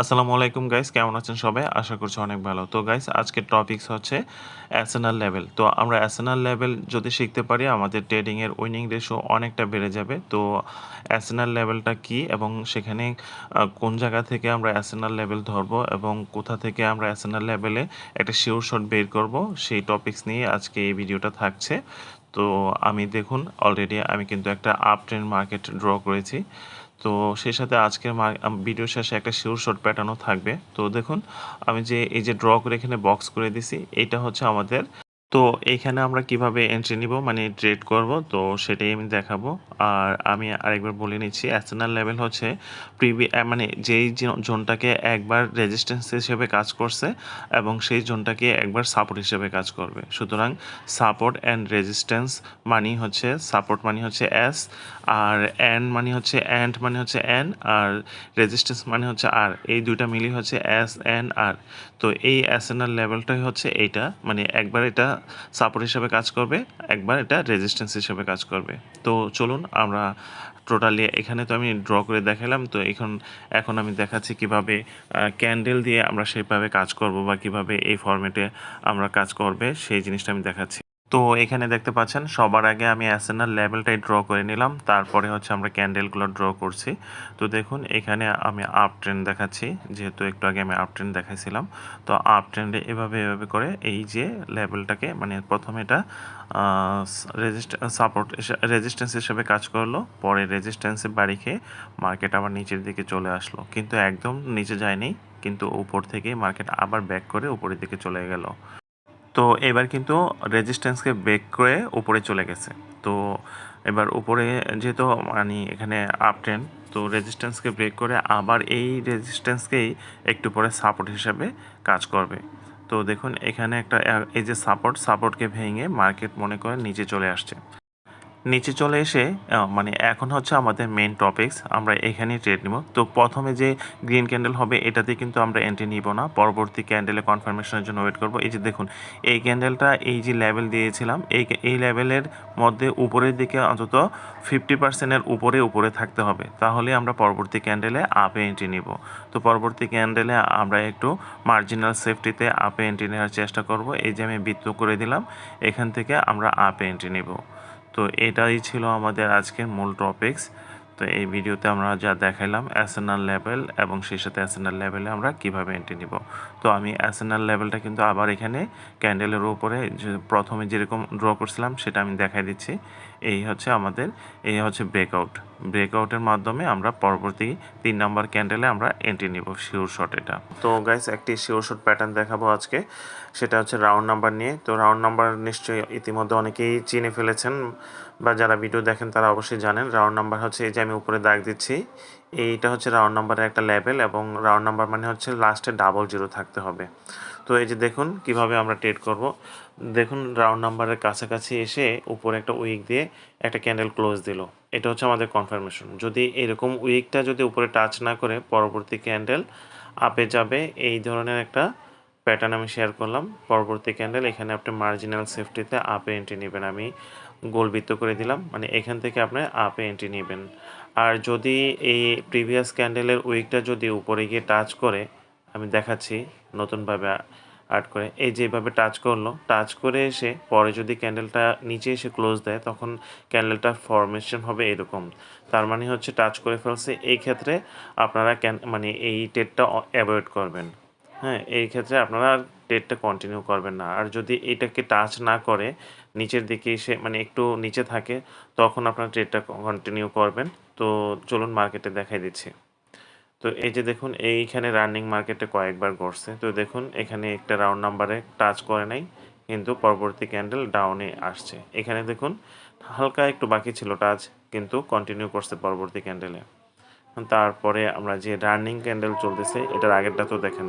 আসসালামু আলাইকুম গাইস কেমন আছেন সবাই? আশা করছি অনেক ভালো। তো গাইস আজকের টপিকস হচ্ছে অ্যাসেনাল লেভেল তো, আমরা অ্যাসেনাল লেভেল যদি শিখতে পারি, আমাদের ট্রেডিংয়ের উইনিং রেশো অনেকটা বেড়ে যাবে। তো অ্যাসেনাল লেভেলটা কি এবং সেখানে কোন জায়গা থেকে আমরা অ্যাসেনাল লেভেল ধরবো এবং কোথা থেকে আমরা অ্যাসেনাল লেভেলে একটা শিওর শট বের করব, সেই টপিকস নিয়ে আজকে এই ভিডিওটা থাকছে। তো আমি দেখুন অলরেডি আমি কিন্তু একটা আপ ট্রেন্ড মার্কেট ড্র করেছি। তো সেই সাথে আজকের ভিডিও শেষে একটা শিওর শট প্যাটার্নও থাকবে। তো দেখুন, আমি যে, এই যে ড্র করে এখানে বক্স করে দিছি, এটা হচ্ছে আমাদের তো এইখানে আমরা কীভাবে এন্ট্রি নিব মানে ট্রেড করব, তো সেটাই আমি দেখাবো। আর আমি আরেকবার বলে নিচ্ছি অ্যাসেনাল লেভেল হচ্ছে প্রিভি মানে যেই জোনটাকে একবার রেজিস্ট্যান্স হিসেবে কাজ করছে এবং সেই জোনটাকে একবার সাপোর্ট হিসেবে কাজ করবে। সুতরাং সাপোর্ট অ্যান্ড রেজিস্ট্যান্স মানি হচ্ছে সাপোর্ট মানি হচ্ছে এস আর অ্যান্ড মানি হচ্ছে অ্যান্ড মানে হচ্ছে এন আর রেজিস্ট্যান্স মানে হচ্ছে আর এই দুইটা মিলিয়ে হচ্ছে এস এন আর তো এই অ্যাসেনাল লেভেলটাই হচ্ছে এইটা মানে একবার এটা সাপোর্ট হিসাবে কাজ করবে, একবার এটা রেজিস্ট্যান্স হিসাবে কাজ করবে। তো চলুন, আমরা টোটালি এখানে তো আমি ড্র করে দেখালাম, তো এখন এখন আমি দেখাচ্ছি কীভাবে ক্যান্ডেল দিয়ে আমরা সেইভাবে কাজ করব বা কীভাবে এই ফর্মেটে আমরা কাজ করবে, সেই জিনিসটা আমি দেখাচ্ছি। তো এখানে দেখতে পাচ্ছেন, সবার আগে আমি অ্যাসেনার লেভেলটাই ড্র করে নিলাম, তারপরে হচ্ছে আমরা ক্যান্ডেলগুলো ড্র করছি। তো দেখুন, এখানে আমি আপ ট্রেন্ড দেখাচ্ছি, যেহেতু একটু আগে আমি আপ ট্রেন্ড দেখাইছিলাম। তো আপ ট্রেন্ডে এভাবে এভাবে করে এই যে লেভেলটাকে মানে প্রথমে এটা রেজিস্ট সাপোর্ট রেজিস্ট্যান্স হিসেবে কাজ করল, পরে রেজিস্ট্যান্সে বাড়ি খেয়ে মার্কেট আবার নিচের দিকে চলে আসলো। কিন্তু একদম নিচে যায়নি, কিন্তু উপর থেকে মার্কেট আবার ব্যাক করে উপরের দিকে চলে গেল। তো এবার কিন্তু রেজিস্ট্যান্সকে ব্রেক করে উপরে চলে গেছে। তো এবার উপরে যেহেতু মানে এখানে আপ ট্রেন তো রেজিস্ট্যান্সকে ব্রেক করে আবার এই রেজিস্ট্যান্সকেই একটু পরে সাপোর্ট হিসাবে কাজ করবে। তো দেখুন, এখানে একটা, এই যে সাপোর্ট সাপোর্টকে ভেঙে মার্কেট মনে করে নিচে চলে আসছে। নিচে চলে এসে মানে এখন হচ্ছে আমাদের মেন টপিকস আমরা এখানেই ট্রেড নিব। তো প্রথমে যে গ্রিন ক্যান্ডেল হবে, এটাতে কিন্তু আমরা এন্ট্রি নিব না। পরবর্তী ক্যান্ডেলে কনফার্মেশনের জন্য ওয়েট করব। এই যে দেখুন, এই ক্যান্ডেলটা এই যে লেভেল দিয়েছিলাম, এই এই লেভেলের মধ্যে উপরের দিকে অন্তত ফিফটি পার্সেন্টের উপরে উপরে থাকতে হবে। তাহলে আমরা পরবর্তী ক্যান্ডেলে আপে এন্ট্রি নিব। তো পরবর্তী ক্যান্ডেলে আমরা একটু মার্জিনাল সেফটিতে আপে এন্ট্রি নেওয়ার চেষ্টা করব। এই যে আমি বৃত্ত করে দিলাম, এখান থেকে আমরা আপে এন্ট্রি নেব। তো এটাই ছিল আমাদের আজকের মূল টপিকস তো এই ভিডিওতে আমরা যা দেখাইলাম অ্যাসেনাল লেভেল এবং সেই সাথে অ্যাসেনাল লেভেলে আমরা কীভাবে এন্ট্রি নিব। তো আমি অ্যাসেনাল লেভেলটা কিন্তু আবার এখানে ক্যান্ডেলের উপরে প্রথমে যেরকম ড্র করছিলাম সেটা আমি দেখাই দিচ্ছি। এই হচ্ছে আমাদের, এই হচ্ছে ব্রেকআউট ব্রেকআউটের মাধ্যমে আমরা পরবর্তী তিন নম্বর ক্যান্ডেলে আমরা এন্ট্রি নিব শিওর শট এটা। তো গাইস একটি শিওর শট প্যাটার্ন দেখাবো আজকে। সেটা হচ্ছে রাউন্ড নাম্বার নিয়ে। তো রাউন্ড নাম্বার নিশ্চয়ই ইতিমধ্যে অনেকেই চিনে ফেলেছেন। বা যারা ভিডিও দেখেন তারা অবশ্যই জানেন। রাউন্ড নাম্বার হচ্ছে এই যে আমি উপরে দাগ দিচ্ছি। এইটা হচ্ছে রাউন্ড নাম্বারের একটা লেভেল এবং রাউন্ড নাম্বার মানে হচ্ছে লাস্টে ডাবল জিরো থাকতে হবে। তো এই যে দেখুন কীভাবে আমরা ট্রেড করব। দেখুন রাউন্ড নাম্বারের কাছাকাছি এসে উপরে একটা উইক দিয়ে একটা ক্যান্ডেল ক্লোজ দিল। এটা হচ্ছে আমাদের কনফার্মেশন যদি এরকম উইকটা যদি উপরে টাচ না করে পরবর্তী ক্যান্ডেল আপে যাবে, এই ধরনের একটা প্যাটার্ন আমি শেয়ার করলাম। পরবর্তী ক্যান্ডেল এখানে আপনি মার্জিনাল সেফটিতে আপে এন্ট্রি নেবেন। আমি গোলবৃত্ত করে দিলাম। মানে এখান থেকে আপনি আপে এন্ট্রি নেবেন। আর যদি এই প্রিভিয়াস ক্যান্ডেলের উইকটা যদি উপরে গিয়ে টাচ করে, আমি দেখাচ্ছি নতুনভাবে আর্ট করে। এই যেভাবে টাচ করল টাচ করে এসে পরে যদি ক্যান্ডেলটা নিচে এসে ক্লোজ দেয়, তখন ক্যান্ডেলটার ফরমেশন হবে এরকম। তার মানে হচ্ছে টাচ করে ফেলছে। এই ক্ষেত্রে আপনারা ক্যান মানে এই টেটটা অ্যাভয়েড করবেন। হ্যাঁ এই ক্ষেত্রে আপনারা আর ডেটটা কন্টিনিউ করবেন না। আর যদি এটাকে টাচ না করে, নিচের দিকে এসে মানে একটু নিচে থাকে, তখন আপনার ট্রেডটা কন্টিনিউ করবেন। তো চলুন মার্কেটে দেখাই দিচ্ছি। তো এই যে দেখুন, এইখানে রানিং মার্কেটে কয়েকবার ঘটছে। তো দেখুন, এখানে একটা রাউন্ড নাম্বারে টাচ করে নাই, কিন্তু পরবর্তী ক্যান্ডেল ডাউনে আসছে। এখানে দেখুন, হালকা একটু বাকি ছিল টাচ কিন্তু কন্টিনিউ করছে পরবর্তী ক্যান্ডেলে তারপরে আমরা যে রানিং ক্যান্ডেল চলতেছে, এটার আগেরটা তো দেখেন।